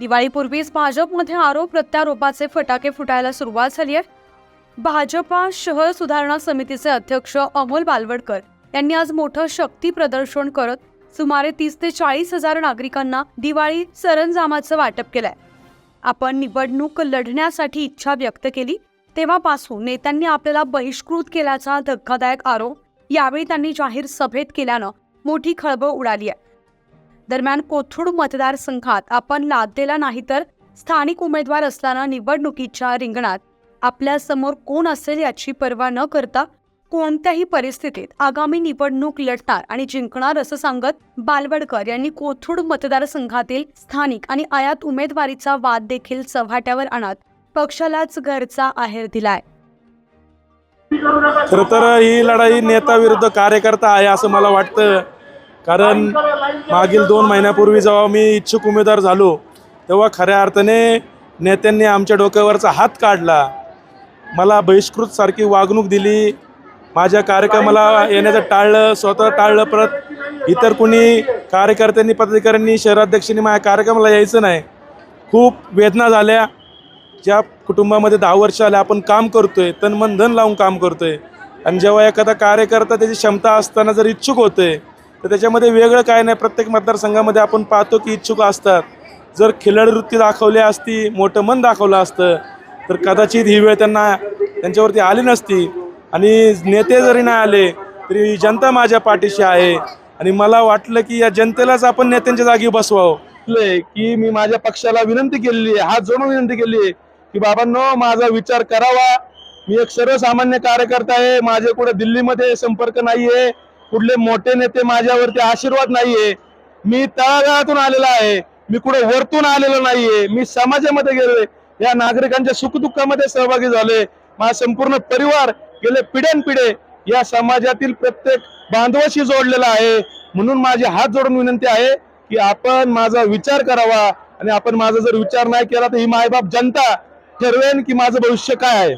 दिवाळीपूर्वीच भाजपमध्ये आरोप प्रत्यारोपाचे फटाके फुटायला सुरुवात झाली आहे. भाजपा शहर सुधारणा समितीचे अध्यक्ष अमोल बालवडकर यांनी आज मोठं शक्ती प्रदर्शन करत सुमारे तीस ते चाळीस हजार नागरिकांना दिवाळी सरंजामाचं वाटप केलंय. आपण निवडणूक लढण्यासाठी इच्छा व्यक्त केली तेव्हापासून नेत्यांनी आपल्याला बहिष्कृत केल्याचा धक्कादायक आरोप यावेळी त्यांनी जाहीर सभेत केल्यानं मोठी खळबळ उडाली आहे. दरम्यान कोथरूड मतदारसंघात आपण लादलेला नाही तर स्थानिक उमेदवार असताना निवडणुकीच्या रिंगणात आपल्यासमोर कोण असेल याची पर्वा न करता कोणत्याही परिस्थितीत आगामी निवडणूक लढणार आणि जिंकणार असं सांगत बालवडकर यांनी कोथरूड मतदारसंघातील स्थानिक आणि आयात उमेदवारीचा वाद देखील चव्हाट्यावर आणत पक्षालाच घरचा आहेर दिलाय. खरं तर ही लढाई नेता विरुद्ध कार्यकर्ता आहे असं मला वाटतं. कारण मागील दोन महिन्यापूर्वी जेव्हा मी इच्छुक उमेदवार झालो तेव्हा खऱ्या अर्थाने नेत्यांनी आमच्या डोक्यावरचा हात काढला. मला बहिष्कृत सारखी वागणूक दिली. माझ्या कार्यक्रमाला येण्याचं टाळलं स्वतः टाळलं परत. इतर कुणी कार्यकर्त्यांनी पदाधिकाऱ्यांनी शहराध्यक्षांनी माझ्या कार्यक्रमाला यायचं नाही. खूप वेदना झाल्या. ज्या कुटुंबामध्ये दहा वर्ष आले आपण काम करतोय तन मन धन लावून काम करतोय. आणि जेव्हा एखादा कार्यकर्ता त्याची क्षमता असताना जर इच्छुक होतोय तर त्याच्यामध्ये वेगळं काय नाही. प्रत्येक मतदारसंघामध्ये आपण पाहतो की इच्छुक असतात. जर खिलाडवृत्ती दाखवली असती मोठं मन दाखवलं असतं तर कदाचित ही वेळ त्यांना त्यांच्यावरती आली नसती. आणि नेते जरी नाही आले तरी जनता माझ्या पाठीशी आहे. आणि मला वाटलं की या जनतेलाच आपण नेत्यांच्या जागी बसवावं. की मी माझ्या पक्षाला विनंती केलेली आहे. हात जोडून विनंती केली आहे की बाबांनो माझा विचार करावा. मी एक सर्वसामान्य कार्यकर्ता आहे. माझे कुठे दिल्लीमध्ये संपर्क नाही आहे कुठले मोठे नेते माझ्यावरती आशीर्वाद नाहीये. मी तळागाळातून आलेला आहे. मी कुठे वरतून आलेलो नाहीये. मी समाजामध्ये गेलोय. या नागरिकांच्या सुखदुःखामध्ये सहभागी झालोय. माझा संपूर्ण परिवार गेले पिढ्यानपिढे या समाजातील प्रत्येक बांधवाशी जोडलेला आहे. म्हणून माझी हात जोडून विनंती आहे की आपण माझा विचार करावा. आणि आपण माझा जर विचार नाही केला तर ही मायबाप जनता ठरवेन की माझं भविष्य काय आहे.